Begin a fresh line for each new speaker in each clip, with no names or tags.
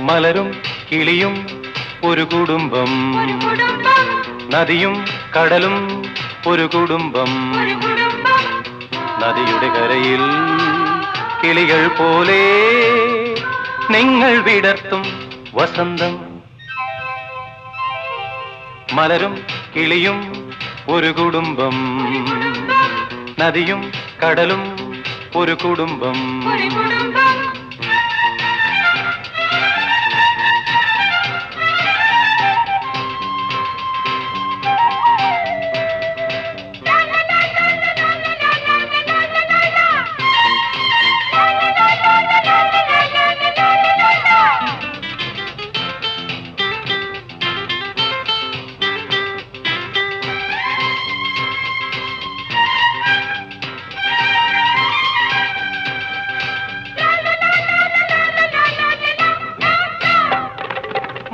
മലരും കിളിയും ഒരു കുടുംബം നദിയും കടലും ഒരു കുടുംബം നദിയുടെ കരയിൽ കിളികൾ പോലെ നിങ്ങൾ വിടർത്തും വസന്തം മലരും കിളിയും ഒരു കുടുംബം. നദിയും കടലും ഒരു കുടുംബം.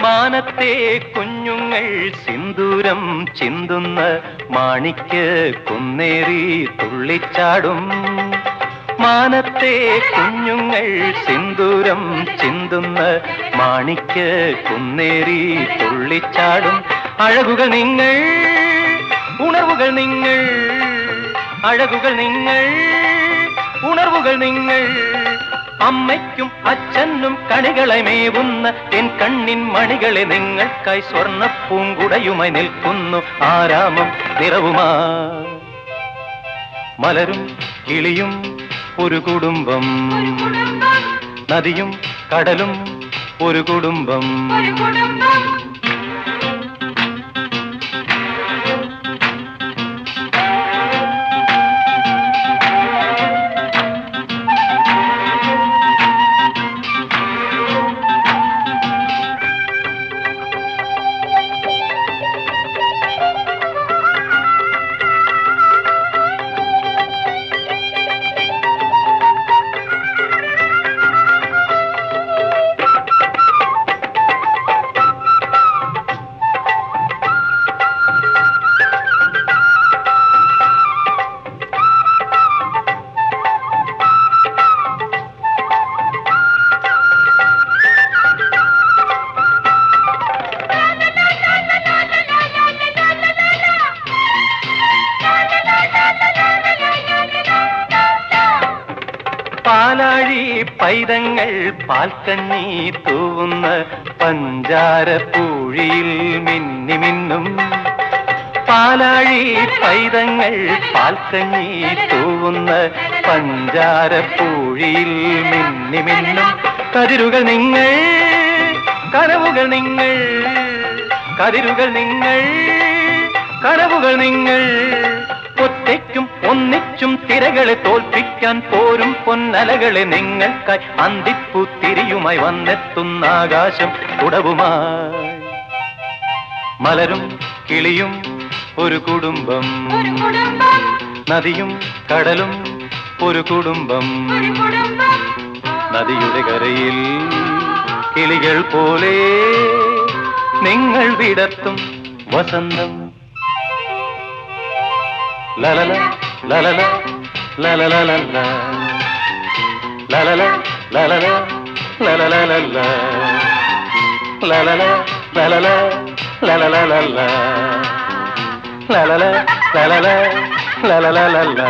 മാനത്തെ കുഞ്ഞുങ്ങൾ സിന്ദൂരം ചിന്തുന്ന മാണിക്ക് കുന്നേറി തുള്ളിച്ചാടും. മാനത്തെ കുഞ്ഞുങ്ങൾ സിന്ദൂരം ചിന്തുന്ന മാണിക്ക് കുന്നേറി തുള്ളിച്ചാടും. അഴകുകൾ നിങ്ങൾ ഉണർവുകൾ നിങ്ങൾ അഴകുകൾ നിങ്ങൾ ഉണർവുകൾ നിങ്ങൾ. അമ്മയ്ക്കും അച്ഛനും കണികളെ മേവുന്ന എൻ കണ്ണിൻ മണികളെ നിങ്ങൾക്കായി സ്വർണ പൂങ്കുടയുമായി നിൽക്കുന്നു. ആരാമം നിറവുമാ. മലരും കിളിയും ഒരു കുടുംബം.
ഒരു കുടുംബം.
നദിയും കടലും ഒരു കുടുംബം. പാലാഴി പൈതങ്ങൾ പാൽക്കണ്ണി തൂവുന്ന പഞ്ചാര പൂഴിയിൽ മിന്നി മിന്നും. പാലാഴി പൈതങ്ങൾ പാൽക്കണ്ണി തൂവുന്ന പഞ്ചാര പൂഴിയിൽ മിന്നി മിന്നും. കതിരുകൾ നിങ്ങൾ കനവുകൾ നിങ്ങൾ കതിരുകൾ നിങ്ങൾ കനവുകൾ നിങ്ങൾ. ഒന്നിച്ചും തിരകളെ തോൽപ്പിക്കാൻ പോരും പൊന്നലകളെ നിങ്ങൾക്കായി അന്തിപ്പുത്തിരിയുമായി വന്നെത്തുന്ന ആകാശം ഉടവുമായി മലരും കിളിയും ഒരു കുടുംബം. നദിയും കടലും ഒരു കുടുംബം. നദിയുടെ കരയിൽ കിളികൾ പോലെ നിങ്ങൾ വിടത്തും വസന്തം. ലലല ലലല ലലലലല ലലല ലലല ലലലലല ലലല ലലല ലലലലല ലലല ലലല ലലലലല